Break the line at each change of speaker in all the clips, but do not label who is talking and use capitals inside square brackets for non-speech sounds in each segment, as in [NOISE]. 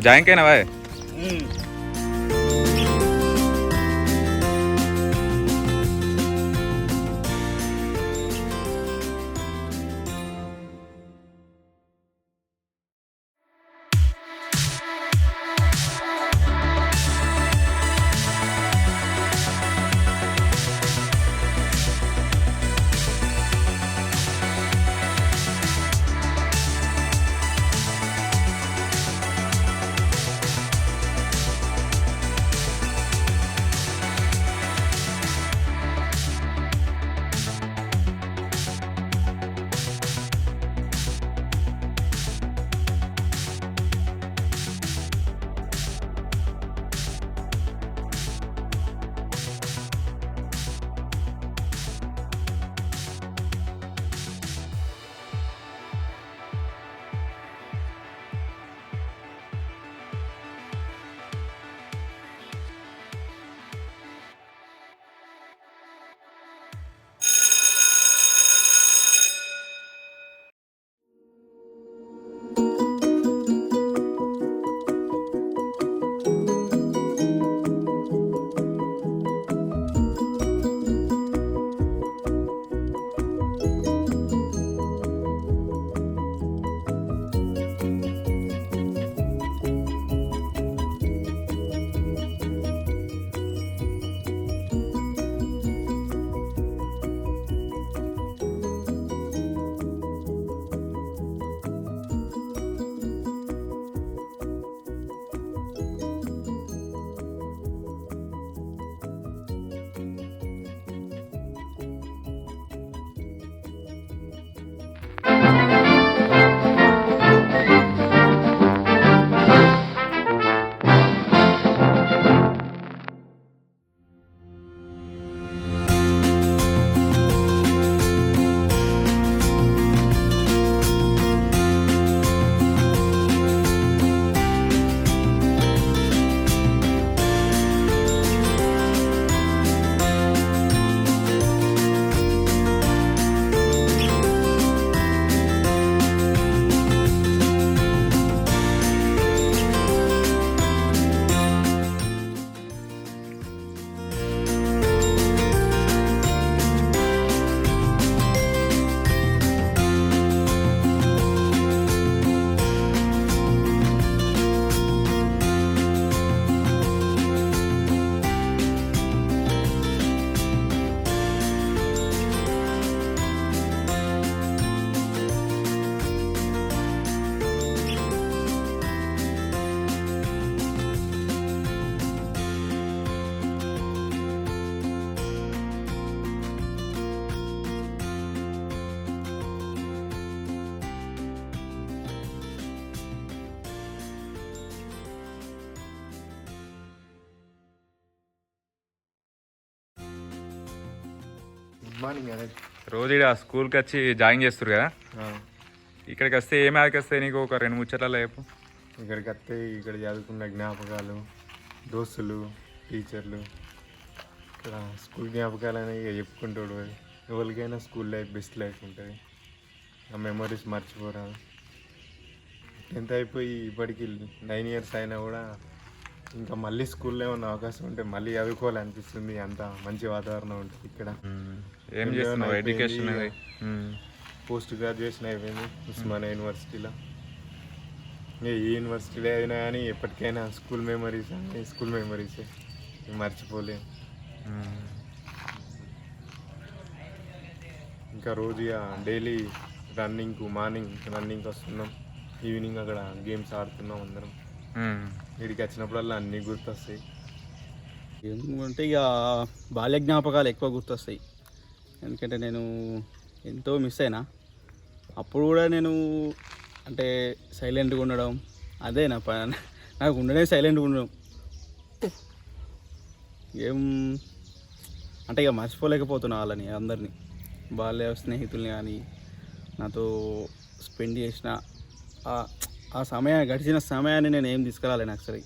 जाएँगे ना भाई?
గుడ్ మార్నింగ్ అదే
రోజు ఇక్కడ స్కూల్కి వచ్చి జాయిన్ చేస్తారు కదా? ఇక్కడికి వస్తే ఏం ఆడికి వస్తాయి నీకు ఒక రెండు ముచ్చట్లలో చెప్పు.
ఇక్కడికి వస్తే ఇక్కడ చదువుకున్న జ్ఞాపకాలు దోస్తులు టీచర్లు. ఇక్కడ స్కూల్ జ్ఞాపకాలు అనేవి చెప్పుకుంటాడు ఎవరికైనా స్కూల్ లైఫ్ బెస్ట్ లైఫ్ ఉంటుంది. ఆ మెమరీస్ మర్చిపోరాదు టెన్త్ అయిపోయి ఇప్పటికి నైన్ ఇయర్స్ అయినా కూడా ఇంకా మళ్ళీ స్కూల్లో ఉన్న అవకాశం ఉంటే మళ్ళీ చదువుకోవాలనిపిస్తుంది. అంత మంచి వాతావరణం ఉంటుంది ఇక్కడ.
ఏం చేస్తున్నావు? ఎడ్యుకేషన్.
పోస్ట్ గ్రాడ్యుయేషన్ అయిపోయింది ఉస్మానియా యూనివర్సిటీలో ఇంకా ఏ యూనివర్సిటీలో అయినా కానీ ఎప్పటికైనా స్కూల్ మెమరీస్ అని స్కూల్ మెమరీస్ మర్చిపోలేం
ఉమ్.
ఇంకా రోజు ఇక డైలీ రన్నింగ్కు మార్నింగ్ రన్నింగ్కి వస్తున్నాం. ఈవినింగ్ అక్కడ గేమ్స్ ఆడుతున్నాం అందరం.
ఉమ్.
వీడికి వచ్చినప్పుడల్లా అన్నీ గుర్తొస్తాయి.
ఎందుకంటే ఇక బాల్య జ్ఞాపకాలు ఎక్కువ గుర్తొస్తాయి. ఎందుకంటే నేను ఎంతో మిస్ అయినా. అప్పుడు కూడా నేను అంటే సైలెంట్గా ఉండడం అదే నా ప నాకు ఉండడే సైలెంట్గా ఉండడం. ఏం అంటే ఇక మర్చిపోలేకపోతున్నా వాళ్ళని అందరినీ. బాల్య స్నేహితుల్ని కానీ నాతో స్పెండ్ చేసిన ఆ- ఆ సమయం గడిచిన సమయాన్ని నేను ఏం తీసుకురాలేను నాకు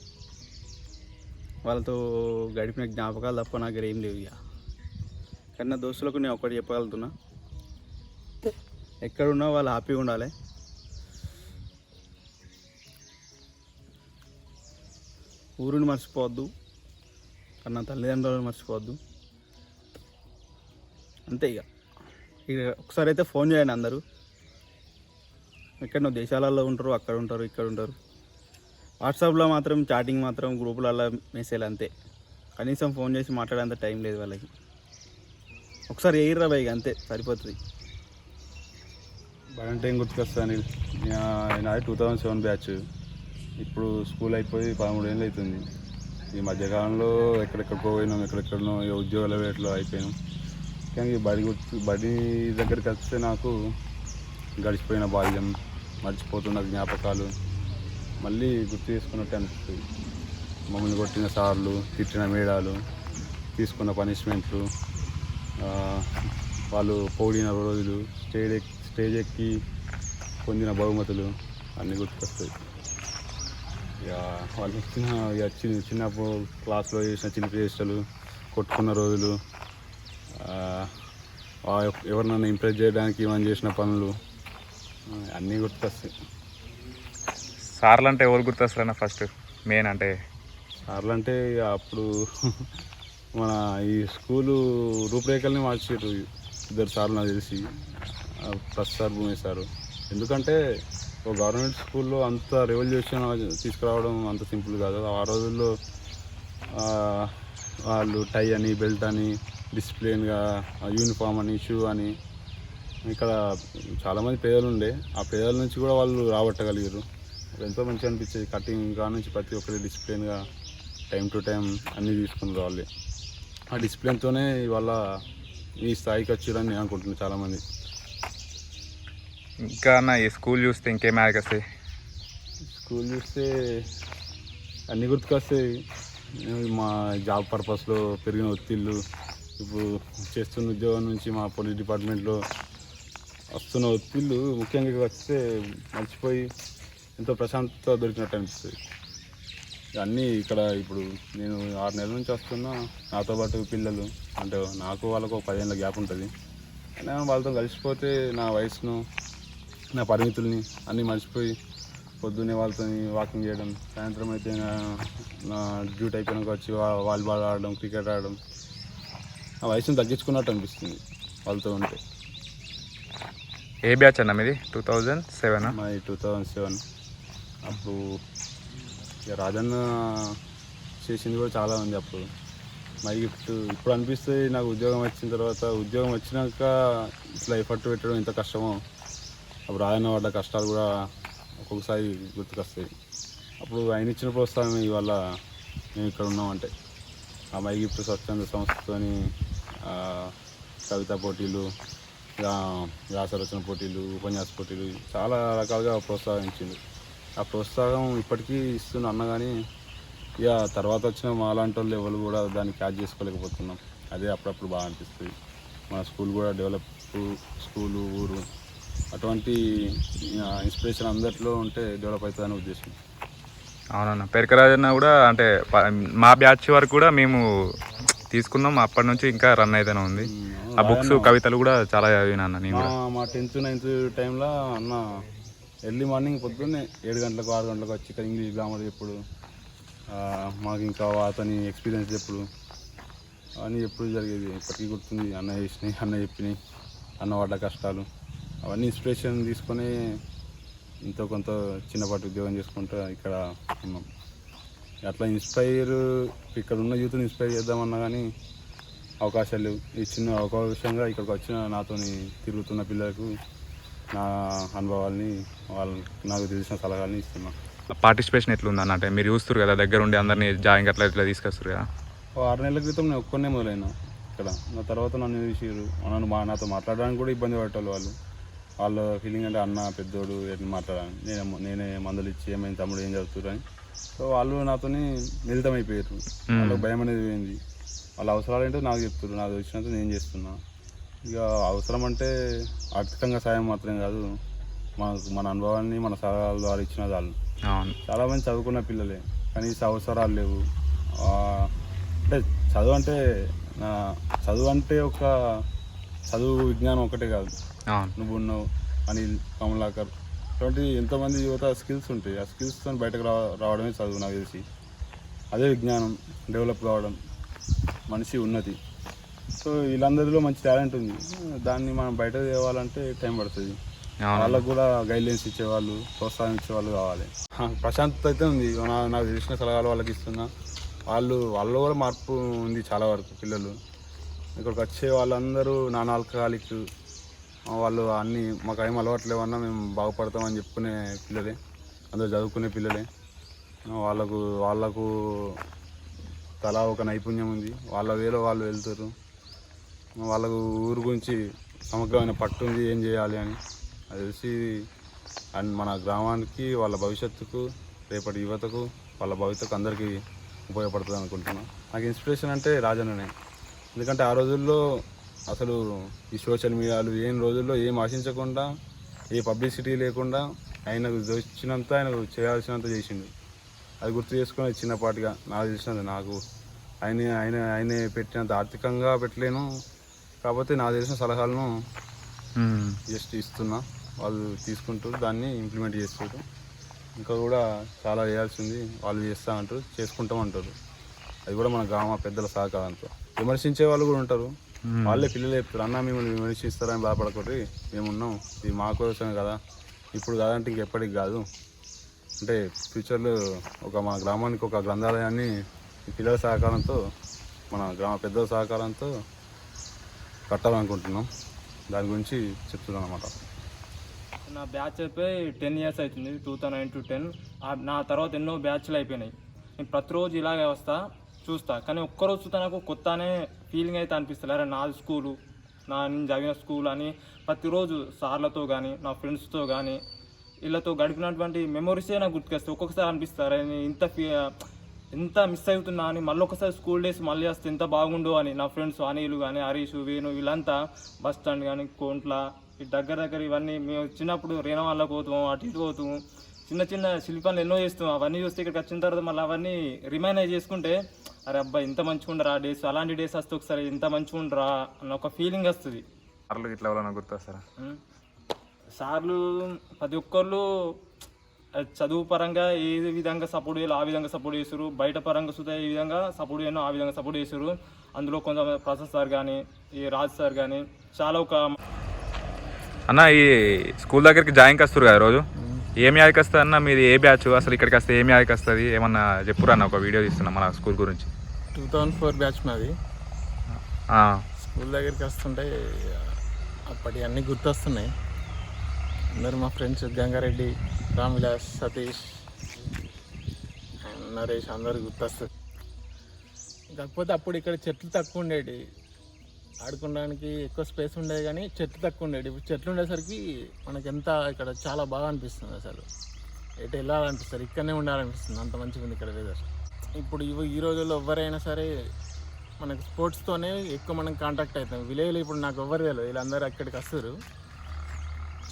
వాళ్ళతో గడిపిన జ్ఞాపకాలు తప్ప నాకు ఏం లేవు ఇక. కానీ నా దోస్తులకు నేను ఒకటి చెప్పగలుగుతున్నా. ఎక్కడున్నా వాళ్ళు హ్యాపీగా ఉండాలి. ఊరిని మర్చిపోవద్దు. కన్నా తల్లిదండ్రులను మర్చిపోవద్దు. అంతే ఇక. ఇక ఒకసారి అయితే ఫోన్ చేయండి అందరూ. ఎక్కడో దేశాలలో ఉంటారు అక్కడ ఉంటారు ఇక్కడ ఉంటారు. వాట్సాప్లో మాత్రం చాటింగ్ మాత్రం గ్రూపులలో మెసేజ్ అంతే. కనీసం ఫోన్ చేసి మాట్లాడేంత టైం లేదు వాళ్ళకి. ఒకసారి ఎయిర్రా బైక్ అంతే సరిపోతుంది.
అంటే ఏం గుర్తుకొస్తుంది నాది టూ థౌజండ్ సెవెన్ బ్యాచ్ ఇప్పుడు స్కూల్ అయిపోయి పదమూడు ఏళ్ళు అవుతుంది ఈ మధ్యకాలంలో ఎక్కడెక్కడికో పోయినాం ఎక్కడెక్కడనో ఏ ఉద్యోగాల వేట్లో అయిపోయినాం. కానీ బడి గుర్తు బడి దగ్గరికి వస్తే నాకు గడిచిపోయిన బాల్యం మర్చిపోతున్న జ్ఞాపకాలు మళ్ళీ గుర్తు చేసుకున్నట్టు అనిపిస్తుంది. మమ్మల్ని కొట్టిన సార్లు తిట్టిన మేడాలు తీసుకున్న పనిష్మెంట్లు వాళ్ళు పోడిన రోజులు స్టేజ్ స్టేజ్ ఎక్కి పొందిన బహుమతులు అన్నీ గుర్తుకొస్తాయి. ఇక వాళ్ళు ఇచ్చిన ఇక చిన్న చిన్నప్పుడు క్లాస్లో చేసిన చిన్న చేష్టలు కొట్టుకున్న రోజులు ఆ, ఆ ఎవరినైనా ఇంప్రెస్ చేయడానికి మనం చేసిన పనులు అన్నీ గుర్తుకొస్తాయి
సార్లు అంటే ఎవరు గుర్తొస్తారన్న ఫస్ట్ మెయిన్ అంటే?
సార్లు అంటే ఇక అప్పుడు [LAUGHS] మన ఈ స్కూలు రూపురేఖల్ని మార్చారు ఇద్దరు సార్లు నాకు తెలిసి ఆ, సార్ భూమి సారు. ఎందుకంటే ఓ గవర్నమెంట్ స్కూల్లో అంత రెవల్యూషన్ తీసుకురావడం అంత సింపుల్ కాదు. ఆ రోజుల్లో వాళ్ళు టై అని బెల్ట్ అని డిసిప్లిన్గా యూనిఫామ్ అని షూ అని ఇక్కడ చాలామంది పేదలు ఉండే. ఆ పేదల నుంచి కూడా వాళ్ళు రాబట్టగలిగారు ఎంతో మంచిగా అనిపించేది. కటింగ్ కా నుంచి ప్రతి ఒక్కరి డిసిప్లిన్గా టైం టు టైం అన్నీ తీసుకుని రావాలి ఆ డిసిప్లిన్తోనే ఇవాళ ఈ స్థాయికి వచ్చారని నేను అనుకుంటున్నాను చాలామంది.
ఇంకా అన్న ఈ స్కూల్ చూస్తే ఇంకేం వస్తాయి
స్కూల్ చూస్తే అన్నీ గుర్తుకొస్తాయి. మా జాబ్ పర్పస్లో పెరిగిన ఒత్తిళ్ళు ఇప్పుడు చేస్తున్న ఉద్యోగం నుంచి మా పోలీస్ డిపార్ట్మెంట్లో వస్తున్న ఒత్తిళ్ళు ముఖ్యంగా వస్తే మర్చిపోయి ఎంతో ప్రశాంతత దొరికినట్టు అనిపిస్తుంది. అన్నీ ఇక్కడ ఇప్పుడు నేను ఆరు నెలల నుంచి వస్తున్నా. నాతో పాటు పిల్లలు అంటే నాకు వాళ్ళకు ఒక పదిహేనుల గ్యాప్ ఉంటుంది. అయినా వాళ్ళతో కలిసిపోతే నా వయసును నా పరిమితుల్ని అన్నీ మర్చిపోయి పొద్దున్నే వాళ్ళతో వాకింగ్ చేయడం సాయంత్రం అయితే నా- డ్యూటీ అయిపోయినాక వచ్చి వాలీబాల్ ఆడడం క్రికెట్ ఆడడం ఆ వయసును తగ్గించుకున్నట్టు అనిపిస్తుంది వాళ్ళతో ఉంటే.
ఏ బ్యాచ్ అన్న మీది? Two thousand seven?
మాది టూ థౌజండ్ సెవెన్. అప్పుడు ఇక రాజన్న చేసింది కూడా చాలా ఉంది అప్పుడు. మై గిఫ్ట్ ఇప్పుడు అనిపిస్తుంది నాకు ఉద్యోగం వచ్చిన తర్వాత ఉద్యోగం వచ్చినాక ఇట్లా ఎఫర్ట్ పెట్టడం ఎంత కష్టమో. అప్పుడు రాజన్న పడ్డ కష్టాలు కూడా ఒక్కొక్కసారి గుర్తుకొస్తాయి. అప్పుడు ఆయన ఇచ్చిన ప్రోత్సాహం ఇవాళ మేము ఇక్కడ ఉన్నామంటే ఆ మై గిఫ్ట్ స్వచ్ఛంద సంస్థతోని కవిత కవితా పోటీలు వ్యాస వ్యాసరచన పోటీలు ఉపన్యాస పోటీలు చాలా రకాలుగా ప్రోత్సహించింది. ఆ ప్రోత్సాహం ఇప్పటికీ ఇస్తున్న అన్న కానీ ఇక తర్వాత వచ్చిన మాలాంటి వాళ్ళు ఎవరు కూడా దాన్ని క్యాచ్ చేసుకోలేకపోతున్నాం. అదే అప్పుడప్పుడు బాగా అనిపిస్తుంది. మన స్కూల్ కూడా డెవలప్ స్కూలు ఊరు అటువంటి ఇన్స్పిరేషన్ అందరిలో ఉంటే డెవలప్ అవుతుందని ఉద్దేశం.
అవునన్న పెరకరాజన్న కూడా అంటే మా బ్యాచ్ వరకు కూడా మేము తీసుకున్నాం. అప్పటి నుంచి ఇంకా రన్ అయితేనే ఉంది. ఆ బుక్స్ కవితలు కూడా చాలా చదివినా అన్న నేను
మా మా టెన్త్ నైన్త్ టైంలో అన్న ఎర్లీ మార్నింగ్ పొద్దున్నే ఏడు గంటలకు ఆరు గంటలకు వచ్చి ఇక్కడ ఇంగ్లీష్ గ్రామర్ చెప్పుడు మాకు ఇంకా అతని ఎక్స్పీరియన్స్ చెప్పుడు అవన్నీ ఎప్పుడు జరిగేది. ఇప్పటికీ గుర్తుంది అన్న చేసినాయి అన్న చెప్పినాయి అన్న పడ్డ కష్టాలు. అవన్నీ ఇన్స్పిరేషన్ తీసుకొని ఎంతో కొంత చిన్నపాటి ఉద్యోగం చేసుకుంటూ ఇక్కడ ఉన్నాం. అట్లా ఇన్స్పైర్ ఇక్కడ ఉన్న యూత్ని ఇన్స్పైర్ చేద్దామన్నా కానీ అవకాశాలు లేవు. ఈ చిన్న అవకాశంగా ఇక్కడికి వచ్చిన నాతోని తిరుగుతున్న పిల్లలకు నా అనుభవాల్ని వాళ్ళు నాకు తెలిసిన సలహాలని ఇస్తున్నా.
పార్టిసిపేషన్ ఎట్లుంది అంటే మీరు చూస్తారు కదా దగ్గర ఉండి అందరినీ జాయింగ్ అట్లా ఇట్లా తీసుకొస్తారు కదా?
ఆరు నెలల క్రితం నేను ఒక్కనే మొదలైనా ఇక్కడ. నా తర్వాత నన్ను చూసిరు నన్ను మా నాతో మాట్లాడడానికి కూడా ఇబ్బంది పడేవాళ్ళు వాళ్ళు. వాళ్ళ ఫీలింగ్ అంటే అన్న పెద్దోడు ఎట్లా మాట్లాడాలి నేనే నేనే మందులు ఇచ్చి ఏమైంది తమ్ముడు ఏం చదువుతురు అని. సో వాళ్ళు నాతోని మిళితం అయిపోయారు వాళ్ళకి భయం అనేది పోయింది. వాళ్ళ అవసరాలు ఏంటో నాకు చెప్తారు నాకు వచ్చినంత నేను చేస్తున్నా. ఇక అవసరం అంటే ఆర్థికంగా సాయం మాత్రమే కాదు. మనకు మన అనుభవాన్ని మన సలహాల ద్వారా ఇచ్చిన వాళ్ళు చాలామంది చదువుకున్న పిల్లలే. కనీస అవసరాలు లేవు. అంటే చదువు అంటే నా చదువు అంటే ఒక చదువు విజ్ఞానం ఒకటే కాదు. నువ్వు ఉన్నావు అనిల్ కమలాకర్. అటువంటి ఎంతోమంది యువత స్కిల్స్ ఉంటాయి. ఆ స్కిల్స్తో బయటకు రా రావడమే చదువు నాకు తెలిసి. అదే విజ్ఞానం డెవలప్ కావడం మనిషి ఉన్నతి. సో వీళ్ళందరిలో మంచి టాలెంట్ ఉంది. దాన్ని మనం బయట తేవాలంటే టైం పడుతుంది. వాళ్ళకు కూడా గైడ్లైన్స్ ఇచ్చేవాళ్ళు ప్రోత్సాహం ఇచ్చేవాళ్ళు కావాలి. ప్రశాంతత అయితే ఉంది. నాకు తెలిసిన సలహాలు వాళ్ళకి ఇస్తున్నా. వాళ్ళు వాళ్ళలో కూడా మార్పు ఉంది చాలా వరకు పిల్లలు. ఇక్కడికి వచ్చే వాళ్ళందరూ నాన్ ఆల్కహాలిక్. వాళ్ళు అన్ని మాకు ఏం అలవాటు లేవన్నా మేము బాగుపడతామని చెప్పుకునే పిల్లలే. అందరూ చదువుకునే పిల్లలే. వాళ్ళకు వాళ్ళకు తలా ఒక నైపుణ్యం ఉంది. వాళ్ళ వేలో వాళ్ళు వెళ్తారు. వాళ్ళకు ఊరు గురించి సమగ్రమైన పట్టు ఉంది ఏం చేయాలి అని. అది తెలిసి అండ్ మన గ్రామానికి వాళ్ళ భవిష్యత్తుకు రేపటి యువతకు వాళ్ళ భవిష్యత్తుకు అందరికీ ఉపయోగపడుతుంది అనుకుంటున్నాను. నాకు ఇన్స్పిరేషన్ అంటే రాజన్ననే. ఎందుకంటే ఆ రోజుల్లో అసలు ఈ సోషల్ మీడియాలు ఏం రోజుల్లో ఏం ఆశించకుండా ఏ పబ్లిసిటీ లేకుండా ఆయనకు వచ్చినంత ఆయనకు చేయాల్సినంత చేసిండు. అది గుర్తు చేసుకుని చిన్నపాటిగా నాకు తెలిసినది నాకు. ఆయన ఆయన ఆయన పెట్టినంత ఆర్థికంగా పెట్టలేను. కాకపోతే నాకు తెలిసిన సలహాలను. జస్ట్ ఇస్తున్నా. వాళ్ళు తీసుకుంటూ దాన్ని ఇంప్లిమెంట్ చేస్తారు ఇంకా కూడా చాలా చేయాల్సింది వాళ్ళు చేస్తా అంటారు చేసుకుంటాం అంటారు. అది కూడా మన గ్రామ పెద్దల సహకారంతో. విమర్శించే వాళ్ళు కూడా ఉంటారు. వాళ్ళే పిల్లలు చెప్తారు అన్న మిమ్మల్ని విమర్శిస్తారని బాధపడకూడదు మేమున్నాం. ఇది మా కోసమే కదా. ఇప్పుడు కాదంటే ఇంకెప్పటికి కాదు. అంటే ఫ్యూచర్లో ఒక మన గ్రామానికి ఒక గ్రంథాలయాన్ని పిల్లల సహకారంతో మన గ్రామ పెద్దల సహకారంతో కట్టాలనుకుంటున్నాం. దాని గురించి చెప్తున్నాను అనమాట
నా బ్యాచ్ అయిపోయి టెన్ ఇయర్స్ అవుతుంది two thousand nine to ten. నా తర్వాత ఎన్నో బ్యాచ్లు అయిపోయినాయి. నేను ప్రతిరోజు ఇలాగే వస్తా చూస్తా. కానీ ఒక్కరోజు చూస్తే నాకు కొత్త అనే ఫీలింగ్ అయితే అనిపిస్తుంది అరే నా స్కూలు నా నేను చదివిన స్కూల్ అని ప్రతిరోజు సార్లతో కానీ నా ఫ్రెండ్స్తో కానీ వీళ్ళతో గడిపినటువంటి మెమొరీసే నాకు గుర్తుకొస్తాయి. ఒక్కొక్కసారి అనిపిస్తారు నేను ఇంత ఫీ ఎంత మిస్ అవుతున్నా అని మళ్ళీ ఒకసారి స్కూల్ డేస్ మళ్ళీ వస్తే ఎంత బాగుండు అని నా ఫ్రెండ్స్ అనిల్ కానీ హరీష్ వేణు వీళ్ళంతా బస్ స్టాండ్ కానీ కోంట్ల దగ్గర దగ్గర ఇవన్నీ మేము చిన్నప్పుడు రేణ వాళ్ళకి పోతాం అటు ఇటు పోతాం. చిన్న చిన్న శిల్పాలు ఎన్నో చేస్తాం. అవన్నీ చూస్తే ఇక్కడికి వచ్చిన తర్వాత మళ్ళీ అవన్నీ రిమైండ్ చేసుకుంటే అరే అబ్బా ఇంత మంచిగా ఉండరా డేస్ అలాంటి డేస్ వస్తే ఒకసారి ఇంత మంచిగా ఉండరా అన్న ఒక ఫీలింగ్ వస్తుంది.
సార్లు ఇట్లా ఎవరైనా గుర్తొస్తారా?
ఉం. సార్లు ప్రతి ఒక్కళ్ళు చదువు పరంగా ఏ విధంగా సపోర్ట్ చేయాలో ఆ విధంగా సపోర్ట్ చేస్తారు బయట పరంగా సుధా ఏ విధంగా సపోర్ట్ చేయనో ఆ విధంగా సపోర్ట్ చేస్తారు అందులో కొంచెం ప్రసాద్ సార్ కానీ ఈ రాజ్ సార్ కానీ చాలా ఒక
అన్న ఈ స్కూల్ దగ్గరికి జాయిన్కి వస్తారు కదా రోజు? ఏం యాదికి వస్తుంది అన్న? మీది ఏ బ్యాచ్? అసలు ఇక్కడికి వస్తే ఏం యాదికి వస్తుంది? ఏమన్నా చెప్పురా అన్న ఒక వీడియో తీస్తున్నా మన స్కూల్ గురించి.
టూ థౌజండ్ ఫోర్ బ్యాచ్ మాది.
ఆ,
స్కూల్ దగ్గరికి వస్తుంటే అప్పటి అన్నీ గుర్తొస్తున్నాయి. అందరు మా ఫ్రెండ్స్ గంగారెడ్డి రామ్ విలాస్ సతీష్ అండ్ నరేష్ అందరు గుర్తొస్తారు. కాకపోతే అప్పుడు ఇక్కడ చెట్లు తక్కువ ఉండేవి ఆడుకోవడానికి ఎక్కువ స్పేస్ ఉండేది కానీ చెట్లు తక్కువ ఉండేవి ఇప్పుడు చెట్లు ఉండేసరికి మనకి ఎంత ఇక్కడ చాలా బాగా అనిపిస్తుంది అసలు. ఎటు వెళ్ళాలనిపిస్తుంది ఇక్కడనే ఉండాలనిపిస్తుంది అంత మంచిగా ఉంది ఇక్కడ వెదర్ ఇప్పుడు ఇవి ఈ రోజుల్లో ఎవరైనా సరే మనకు స్పోర్ట్స్తోనే ఎక్కువ మనం కాంటాక్ట్ అవుతాం. విలేజ్లో ఇప్పుడు నాకు ఎవరు తెలియదు. వీళ్ళందరూ అక్కడికి వస్తారు.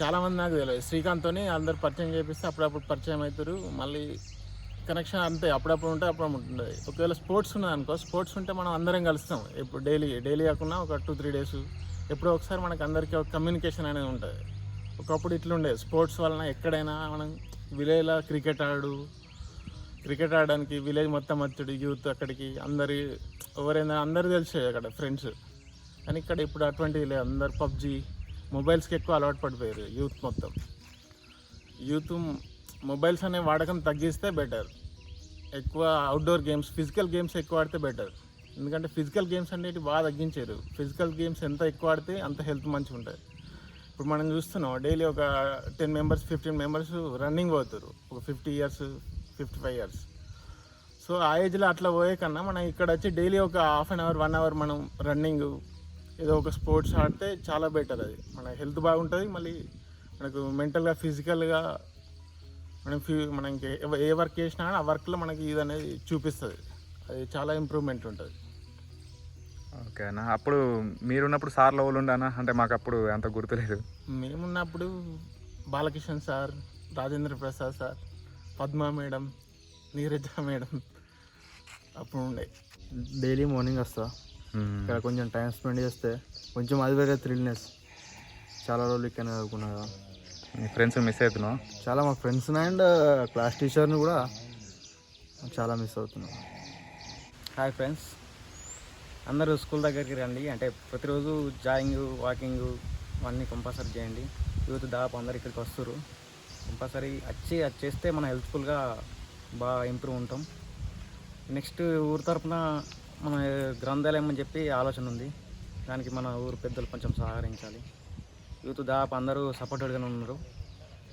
చాలామంది నాకు తెలియదు శ్రీకాంత్తోనే అందరు పరిచయం చేపిస్తే అప్పుడప్పుడు పరిచయం అవుతారు మళ్ళీ కనెక్షన్ అంతే అప్పుడప్పుడు ఉంటే అప్పుడు ఉంటుంది ఒకవేళ స్పోర్ట్స్ ఉన్నది అనుకో స్పోర్ట్స్ ఉంటే మనం అందరం కలుస్తాం. ఇప్పుడు డైలీ డైలీ కాకుండా ఒక టూ త్రీ డేస్ ఎప్పుడో ఒకసారి మనకు అందరికీ ఒక కమ్యూనికేషన్ అనేది ఉంటుంది. ఒకప్పుడు ఇట్లుండే స్పోర్ట్స్ వలన ఎక్కడైనా మనం విలేజ్లో క్రికెట్ ఆడు క్రికెట్ ఆడడానికి విలేజ్ మొత్తం వచ్చాడు యూత్ అక్కడికి అందరి ఎవరైనా అందరు తెలిసే అక్కడ ఫ్రెండ్స్ కానీ ఇక్కడ ఇప్పుడు అటువంటివి లేదు. అందరు పబ్జీ మొబైల్స్కి ఎక్కువ అలవాటు పడిపోయారు యూత్ మొత్తం. యూత్ మొబైల్స్ అనే వాడకం తగ్గిస్తే బెటర్. ఎక్కువ అవుట్డోర్ గేమ్స్ ఫిజికల్ గేమ్స్ ఎక్కువ ఆడితే బెటర్. ఎందుకంటే ఫిజికల్ గేమ్స్ అనేవి బాగా తగ్గించారు. ఫిజికల్ గేమ్స్ ఎంత ఎక్కువ ఆడితే అంత హెల్త్ మంచిగా ఉంటుంది ఇప్పుడు మనం చూస్తున్నాం డైలీ ఒక ten members fifteen members running పోతారు. ఒక fifty years fifty five years so ఆ ఏజ్లో అట్లా పోయే కన్నా మనం ఇక్కడ వచ్చి డైలీ ఒక half an hour one hour మనం రన్నింగ్ ఏదో ఒక స్పోర్ట్స్ ఆడితే చాలా బెటర్ అది. మన హెల్త్ బాగుంటుంది మళ్ళీ మనకు మెంటల్గా ఫిజికల్గా మనం ఫ్యూ మనం ఇంకే ఏ వర్క్ చేసినా కానీ ఆ వర్క్లో మనకి ఇది అనేది చూపిస్తుంది. అది చాలా ఇంప్రూవ్మెంట్ ఉంటుంది.
ఓకే అన్న. అప్పుడు మీరున్నప్పుడు సార్లు ఎవరు ఉండే అన్న? అంటే మాకు అప్పుడు అంత గుర్తులేదు.
మేమున్నప్పుడు Balakishan sir Rajendra Prasad sir Padma madam Neeraja madam అప్పుడు ఉండే.
డైలీ మార్నింగ్ వస్తా. ఇక్కడ కొంచెం టైం స్పెండ్ చేస్తే కొంచెం అది వేరే థ్రిల్నెస్ చాలా రోజులు ఇక్కడ చదువుకున్నా కదా.
మీ ఫ్రెండ్స్ మిస్ అవుతున్నావు?
చాలా మా ఫ్రెండ్స్ అండ్ క్లాస్ టీచర్ని కూడా
చాలా మిస్ అవుతున్నాం.
హాయ్ ఫ్రెండ్స్ అందరూ స్కూల్ దగ్గరికి రండి. అంటే ప్రతిరోజు జాయింగ్ వాకింగ్ అన్నీ కంపల్సరీ చేయండి. యూత్ దాదాపు అందరు ఇక్కడికి వస్తారు కంపల్సరీ వచ్చి అది చేస్తే మనం హెల్ప్ఫుల్గా బాగా ఇంప్రూవ్ ఉంటాం. నెక్స్ట్ ఊరు తరపున మన గ్రంథాలయం అని చెప్పి ఆలోచన ఉంది. దానికి మన ఊరు పెద్దలు కొంచెం సహకరించాలి. యూత్ దాదాపు అందరూ సపోర్టెడ్గానే ఉన్నారు.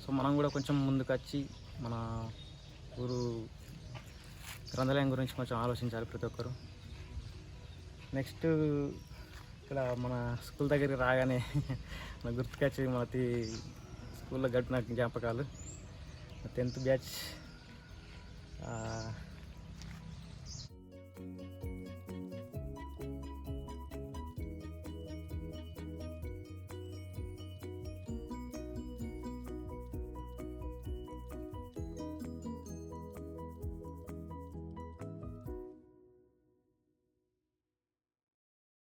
సో మనం కూడా కొంచెం ముందుకు వచ్చి మన ఊరు గ్రంథాలయం గురించి కొంచెం ఆలోచించాలి ప్రతి ఒక్కరు. నెక్స్ట్ ఇక్కడ మన స్కూల్ దగ్గరికి రాగానే [LAUGHS] మన గుర్తుకొచ్చి మన స్కూల్లో గడిపిన జ్ఞాపకాలు. Tenth batch